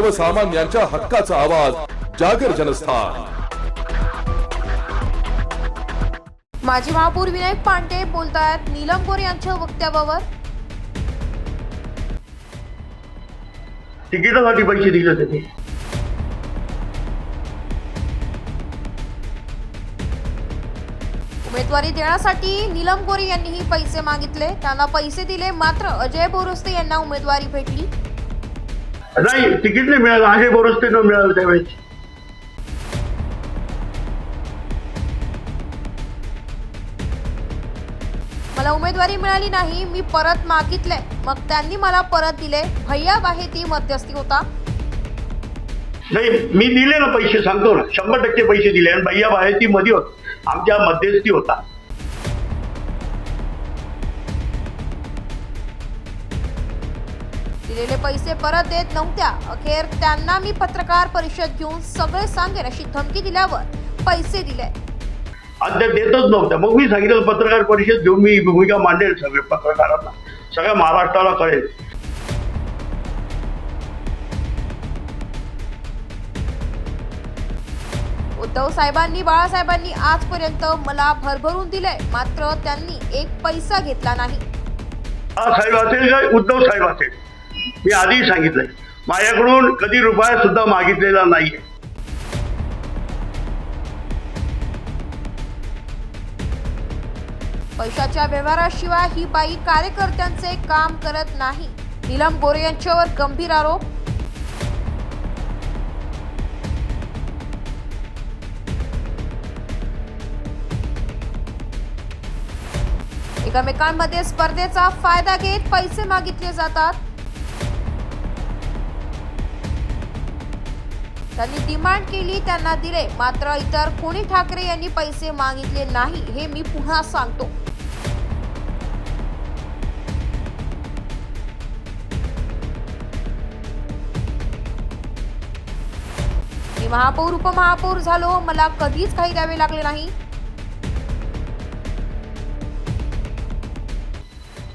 सर्वसामान्यांच्या हक्काचा आवाज जागर जनस्थान. माजी महापौर विनायक पांडे बोलतायत नीलम गोरे यांच्या वक्तव्यावर. तिकिटासाठी पैसे दिले त्यांनी उमेदवारी देण्यासाठी नीलम गोरे यांनीही पैसे मागितले. त्यांना पैसे दिले मात्र अजय बोरस्ते यांना उमेदवारी भेटली. नाही तिकीट नाही मिळालं. अजय बोरस्ते न मिळालं त्यावेळेस. मला उमेदवारी मिळाली नाही मी परत मागितले मग त्यांनी मला परत दिले. भैया बाहे ती मध्यस्थी होता. नाही मी दिले ना पैसे सांगतो ना. शंभर टक्के पैसे दिले आणि भैया बाहेर ती मध्ये होत. आमच्या मध्यस्थी होता. दिलेले पैसे परत देत नव्हत्या. अखेर त्यांना मी पत्रकार परिषद घेऊन सगळे सांगेन अशी धमकी दिल्यावर पैसे दिले. त्या देतच नव्हत्या मग मी सांगितलं पत्रकार परिषद घेऊन मी भूमिका मांडेल सगळे पत्रकारांना. सगळ्या महाराष्ट्राला कळेल. उद्धव साहेबांनी बाळासाहेबांनी आजपर्यंत मला भरभरून दिले. मात्र त्यांनी एक पैसा घेतला नाही. साहेब असेल उद्धव साहेब असेल. मी आधी सांगितलंय. माझ्याकडून कधी रुपया सुद्धा मागितलेला नाहीये. पैशाच्या व्यवहाराशिवाय ही बाई कार्यकर्त्यांचे काम करत नाही. नीलम गोरे यांच्यावर गंभीर आरोप. एकमेकांमध्ये स्पर्धेचा फायदा घेत पैसे मागितले जातात. त्यांनी डिमांड केली त्यांना दिले. मात्र इतर कोणी ठाकरे यांनी पैसे मागितले नाही हे मी पुन्हा सांगतो. मी महापौर उपमहापौर झालो. मला कधीच काही द्यावे लागले नाही.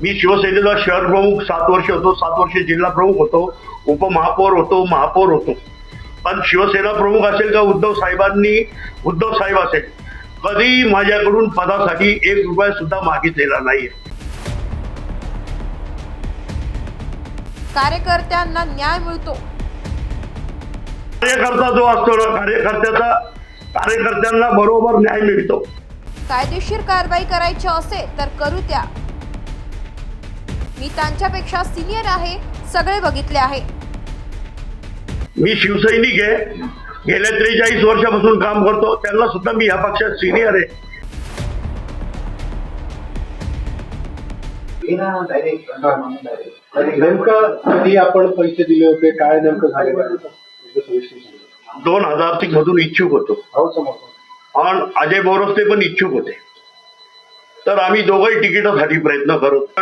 मी शिवसेनेचा शहर प्रमुख सात वर्ष होतो. सात वर्ष जिल्हा प्रमुख होतो. उपमहापौर होतो महापौर होतो. पण शिवसेना प्रमुख असेल का उद्धव साहेबांनी उद्धव साहेब असेल कधी माझ्याकडून पदासाठी एक रुपया सुद्धा मागितलेला नाहीये. कार्यकर्त्यांना न्याय मिळतो. कार्यकर्ता जो असतो ना कार्यकर्त्याचा कार्यकर्त्यांना बरोबर न्याय मिळतो. कायदेशीर कारवाई करायची असेल तर करू त्या मी त्यांच्यापेक्षा सिनियर आहे सगळे बघितले आहे. मी शिवसैनिक आहे. गेल्या त्रेचाळीस वर्षापासून काम करतो. त्यांना सुद्धा मी ह्या पक्षात सिनियर आहे. नेमकं कधी आपण पैसे दिले होते? काय नेमकं झालं? दोन हजार तीन मधून इच्छुक होतो. हो आणि अजय बोरस्ते पण इच्छुक होते. तर आम्ही दोघंही तिकिटासाठी प्रयत्न करत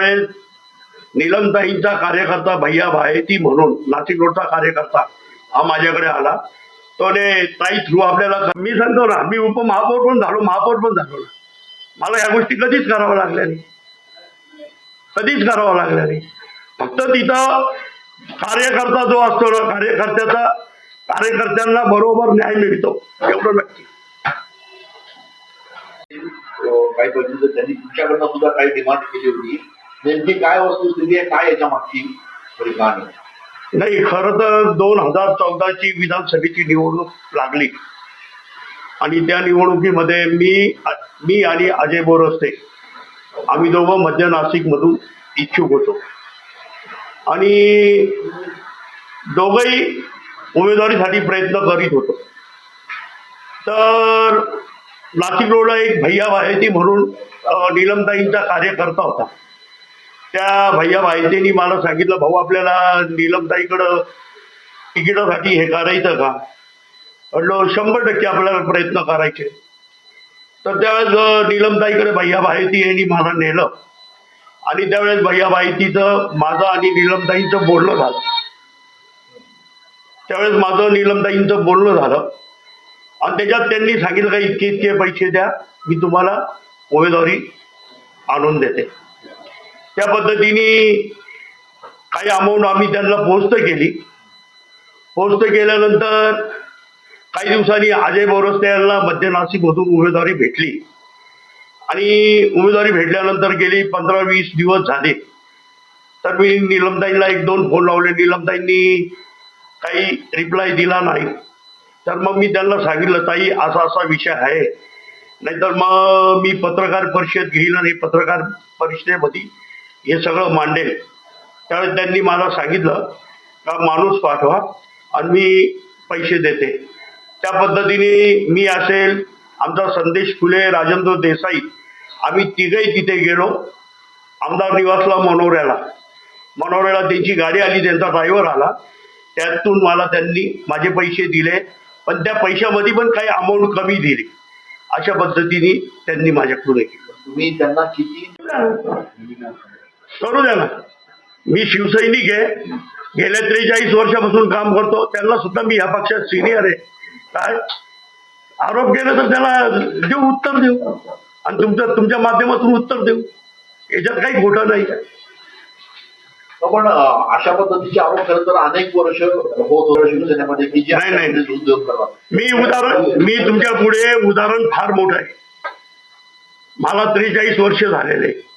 नीलमताईंचा कार्यकर्ता भैया भायती म्हणून नाशिक रोडचा कार्यकर्ता हा माझ्याकडे आला. तो ने ताई थ्रू आपल्याला मी सांगतो ना मी उपमहापौर पण झालो महापौर पण झालो ना. मला या गोष्टी कधीच कराव्या लागल्या नाही. कधीच करावं लागल्या नाही. फक्त तिथं कार्यकर्ता जो असतो ना कार्यकर्त्याचा कार्यकर्त्यांना बरोबर न्याय मिळतो एवढं नक्की. काही बघितलं त्यांनी तुमच्याकडनं सुद्धा काही डिमांड केली होती. नेमकी काय वस्तुस्थिती आहे काय याच्या मागची थोडी नाही खरं तर दोन हजार चौदाची विधानसभेची निवडणूक लागली. आणि त्या निवडणुकीमध्ये मी मी आणि अजय बोरस्ते आम्ही दोघं मध्य नाशिक मधून इच्छुक होतो. आणि दोघंही उमेदवारीसाठी प्रयत्न करीत होतो. तर नाशिक रोडला एक भैया व्हायची म्हणून नीलमताईंचा कार्यकर्ता होता. त्या भैया बाहेतींनी मला सांगितलं भाऊ आपल्याला नीलमताईकडं तिकिटासाठी हे करायचं का? म्हटलं शंभर टक्के आपल्याला प्रयत्न करायचे. तर त्यावेळेस नीलमताईकडे भैया बाहेती यांनी मला नेलं. आणि त्यावेळेस भैया बाहेतीचं माझं आणि नीलमताईंचं बोलणं झालं. त्यावेळेस माझं नीलमताईंचं बोलणं झालं. आणि त्याच्यात त्यांनी सांगितलं का इतके इतके पैसे द्या मी तुम्हाला उमेदवारी आणून देते. त्या पद्धतीने काही अमाऊंट आम्ही त्यांना पोस्ट केली. पोस्ट केल्यानंतर काही दिवसांनी अजय बोरस्ते यांना मध्य नाशिकमधून उमेदवारी भेटली. आणि उमेदवारी भेटल्यानंतर गेली पंधरा वीस दिवस झाले. तर मी निलमताईंना एक दोन फोन लावले. निलमताईंनी काही रिप्लाय दिला नाही. तर मग मी त्यांना सांगितलं ताई असा असा विषय आहे. नाहीतर मग मी पत्रकार परिषद घेईल आणि पत्रकार परिषदेमध्ये हे सगळं मांडेल. त्यावेळेस त्यांनी मला सांगितलं का माणूस पाठवा आणि मी पैसे देते. त्या पद्धतीने मी असेल आमचा संदेश फुले राजेंद्र देसाई आम्ही तिघही तिथे गेलो आमदार निवासला मनोऱ्याला. मनोऱ्याला त्यांची गाडी आली त्यांचा ड्रायव्हर आला. त्यातून मला त्यांनी माझे पैसे दिले पण त्या पैशामध्ये पण काही अमाऊंट कमी दिली. अशा पद्धतीने त्यांनी माझ्याकडून केलं. तुम्ही त्यांना किती करू द्या ना. मी शिवसैनिक आहे. गेल्या त्रेचाळीस वर्षापासून काम करतो. त्यांना सुद्धा मी ह्या पक्षात सिनियर आहे. काय? आरोप केला तर त्याला देऊ उत्तर देऊ. आणि तुमचं तुमच्या माध्यमातून उत्तर देऊ. याच्यात काही खोटं नाही. पण अं, अशा पद्धतीचे आरोप खरं तर अनेक वर्ष होत होतं शिवसेनेमध्ये. की जे नाही, नाही. उद्योग करतात मी उदाहरण मी तुमच्यापुढे उदाहरण फार मोठं आहे. मला त्रेचाळीस वर्ष झालेले.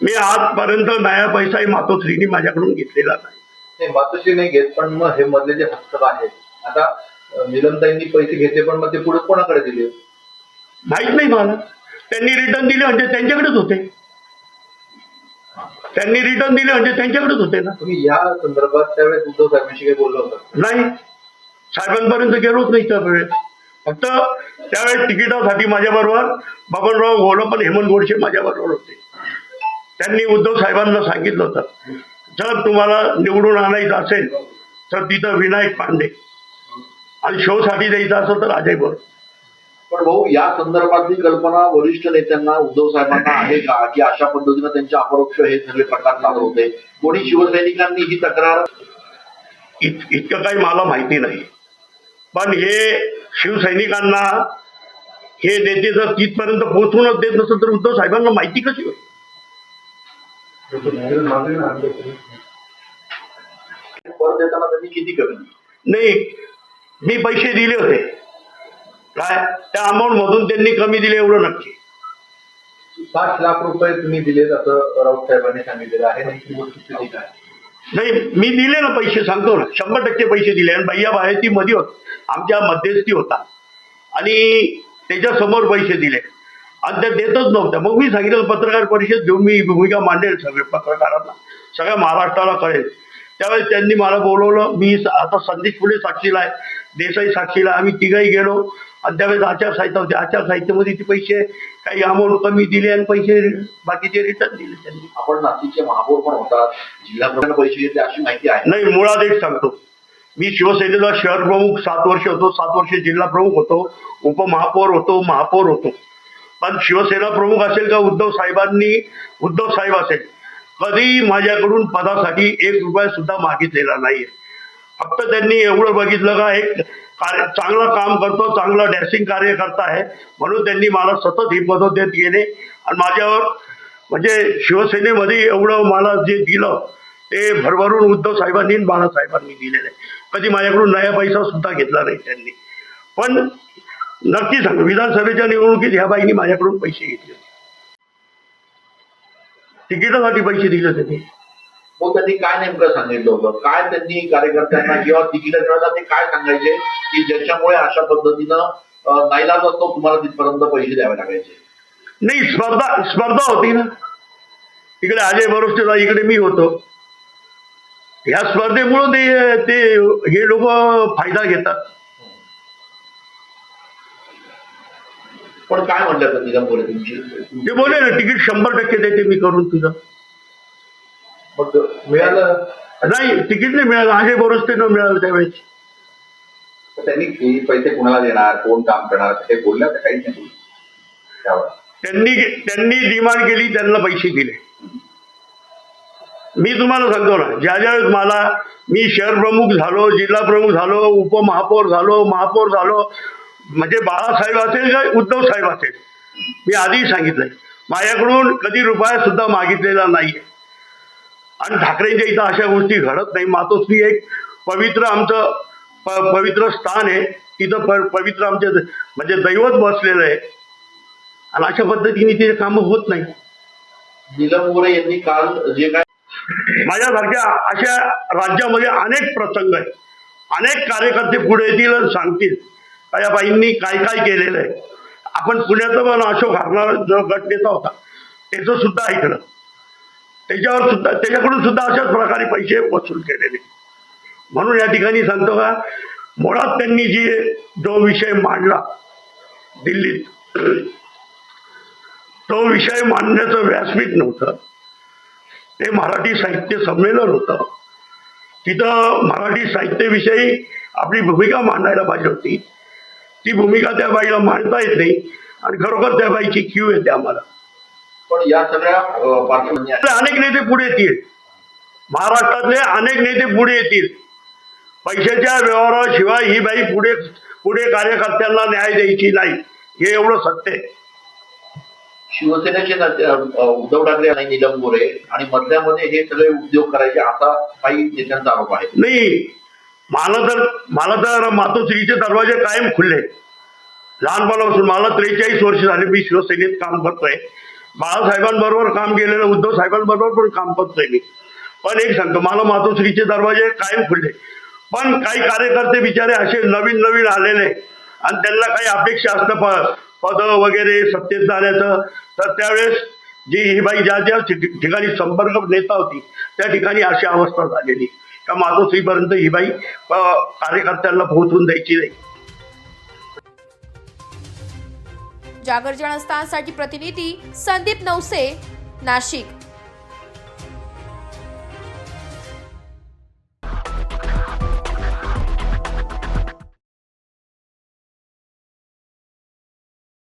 मी आजपर्यंत नया पैसाही मातोश्रीनी माझ्याकडून घेतलेला नाही. मातोश्री नाही घेत पण मग हे मधले जे हस्तक आहेत आता निलमताईंनी पैसे घेतले पण मग ते पुढे कोणाकडे दिले? माहीत नाही मला. त्यांनी रिटर्न दिले म्हणजे त्यांच्याकडेच होते. त्यांनी रिटर्न दिले म्हणजे त्यांच्याकडेच होते ना. तुम्ही या संदर्भात त्यावेळेस उद्धव साहेबांशी काही बोललं होतं? नाही. साहेबांपर्यंत गेलोच नाही त्यावेळेस. फक्त त्यावेळेस तिकिटासाठी माझ्याबरोबर बबनराव घोलं पण हेमंत गोडसे माझ्याबरोबर होते. त्यांनी उद्धव साहेबांना सांगितलं होतं जर तुम्हाला निवडून आणायचं असेल तर तिथं विनायक पांडे आणि शोसाठी द्यायचं असेल तर अजय बोर पण भाऊ या संदर्भातली कल्पना वरिष्ठ नेत्यांना उद्धव साहेबांना आहे का? की अशा पद्धतीनं त्यांच्या अपरोक्ष हे सगळे प्रकार चालू होते? कोणी शिवसैनिकांनी ही तक्रार इत इतकं काही मला माहिती नाही. पण हे शिवसैनिकांना हे नेते जर तिथपर्यंत पोहोचूनच देत नसेल तर उद्धव साहेबांना माहिती कशी होईल पर देताना त्यांनी किती कमी दिली? नाही मी पैसे दिले होते. काय? त्या अमाऊंट मधून त्यांनी कमी दिले एवढं नक्की. पाच लाख रुपये तुम्ही दिलेत असं राऊत साहेबांनी सांगितलेलं आहे. नाही मी दिले ना पैसे सांगतो ना. शंभर टक्के पैसे दिले. आणि भैया बाहेर ती मध्ये होत आमच्या मध्यस्थी होता. आणि त्याच्यासमोर पैसे दिले. आणि त्या देतच नव्हत्या मग मी सांगितलं पत्रकार परिषद घेऊन मी भूमिका मांडेल सगळे पत्रकारांना. सगळ्या महाराष्ट्राला कळेल. त्यावेळेस त्यांनी मला बोलवलं. मी आता संदेश पुढे साक्षीला आहे. देसाई साक्षीला. आम्ही तिघही गेलो. आणि त्यावेळेस आचारसंहिता होती. आचारसंहितेमध्ये ते पैसे काही अमाऊंट कमी दिले आणि पैसे बाकीचे रिटर्न दिले त्यांनी. आपण नाशिकचे महापौर पण होतात. जिल्हा प्रशासन पैसे घेतले अशी माहिती आहे. नाही मुळात एक सांगतो. मी शिवसेनेचा शहर प्रमुख सात वर्ष होतो. सात वर्ष जिल्हा प्रमुख होतो. उपमहापौर होतो. महापौर होतो. पण शिवसेना प्रमुख असेल का उद्धव साहेबांनी? उद्धव साहेब असेल. कधी माझ्याकडून पदासाठी एक रुपया सुद्धा मागितलेला नाही फक्त त्यांनी एवढं बघितलं का एक कार्य चांगलं काम करतो चांगलं डॅसिंग कार्य करता आहे. म्हणून त्यांनी मला सतत ही पदं देत गेले. आणि माझ्यावर म्हणजे शिवसेनेमध्ये एवढं मला जे दिलं ते भरभरून उद्धव साहेबांनी बाळासाहेबांनी दिलेलं आहे. कधी माझ्याकडून नया पैसा सुद्धा घेतला नाही त्यांनी. पण नक्की सांगतो विधानसभेच्या निवडणुकीत ह्या बाईंनी माझ्याकडून पैसे घेतले. तिकिटासाठी पैसे दिले त्यांनी. मग त्यांनी काय नेमकं सांगितलं होतं? काय त्यांनी कार्यकर्त्यांना किंवा तिकीट मिळवतात ते काय सांगायचे? की ज्याच्यामुळे अशा पद्धतीनं नाईलाज असतो तुम्हाला तिथपर्यंत पैसे द्यावे लागायचे. नाही स्पर्धा स्पर्धा होती ना. इकडे अजय बरोस्तेचा इकडे मी होतो. ह्या स्पर्धेमुळं ते हे लोक फायदा घेतात. पण काय म्हटलं तर निगमपुरे तुमची ते बोलले ना तिकीट शंभर टक्के देते मी करून तुझं. मग मिळालं नाही तिकीट नाही मिळालं अजय बरोस्ते न मिळालं त्यावेळेस. तर त्यांनी हे पैसे कोणाला देणार कोण काम करणार काही बोलल्या का काहीच नाही त्यांनी त्यांनी डिमांड केली त्यांना पैसे दिले. मी तुम्हाला सांगतो ना ज्या ज्या वेळेस मला मी शहर प्रमुख झालो जिल्हा प्रमुख झालो उपमहापौर झालो महापौर झालो म्हणजे बाळासाहेब असेल का उद्धव साहेब असेल. मी आधी सांगितलंय. माझ्याकडून कधी रुपया सुद्धा मागितलेला नाहीये. आणि ठाकरेंच्या इथं अशा गोष्टी घडत नाही. मातोश्री एक पवित्र आमचं प- पवित्र स्थान आहे. तिथं प- पवित्र आमचे म्हणजे दैवत बसलेलं आहे. आणि अशा पद्धतीने ते कामं होत नाही. नीलम गोरे यांनी काल जे काय माझ्यासारख्या अशा राज्यामध्ये अनेक प्रसंग आहेत. अनेक कार्यकर्ते पुढे येतील आणि सांगतील. या बाईंनी काय काय केलेलं आहे? आपण पुण्याचा पण अशोक हरणारा जो गट होता त्याचं सुद्धा ऐकलं. त्याच्यावर सुद्धा त्याच्याकडून सुद्धा अशाच प्रकारे पैसे वसूल केलेले. म्हणून या ठिकाणी सांगतो का मुळात त्यांनी जी जो विषय मांडला दिल्लीत तो विषय मांडण्याचं व्यासपीठ नव्हतं. ते मराठी साहित्य संमेलन होतं. तिथं मराठी साहित्याविषयी आपली भूमिका मांडायला पाहिजे होती. ती भूमिका त्या बाईला मांडता येत नाही आणि खरोखर त्या बाईची क्यू येते आम्हाला. पण या सगळ्या आहेत. अनेक नेते पुढे येतील. महाराष्ट्रातले अनेक नेते पुढे येतील. पैशाच्या व्यवहाराशिवाय ही बाई पुढे पुढे कार्यकर्त्यांना न्याय द्यायची नाही. हे एवढं सत्य आहे. शिवसेनेचे नेते, उद्धव ठाकरे आणि नीलम गोरे आणि मधल्यामध्ये हे सगळे उद्योग करायचे असा काही नेत्यांचा आरोप आहे. नाही. मला तर मला तर मातोश्रीचे दरवाजे कायम खुलले. लहानपणापासून मला त्रेचाळीस वर्ष झाले मी शिवसेनेत काम करतोय. बाळासाहेबांबरोबर काम केलेलं उद्धव साहेबांबरोबर पण काम करतोय मी. पण एक सांगतो मला मातोश्रीचे दरवाजे कायम खुलले. पण काही कार्यकर्ते बिचारे असे नवीन नवीन आलेले आणि त्यांना काही अपेक्षा असतं प पद वगैरे सत्तेत जाण्याचं. तर त्यावेळेस जी ही बाई ज्या ज्या ठिक- ठिकाणी संपर्क नेता होती त्या ठिकाणी अशी अवस्था झालेली. का मातोश्रीपर्यंत ही बाई कार्यकर्त्यांना पोहोचून द्यायची नाही. जागर जनस्थानसाठी प्रतिनिधी संदीप नवसे नाशिक.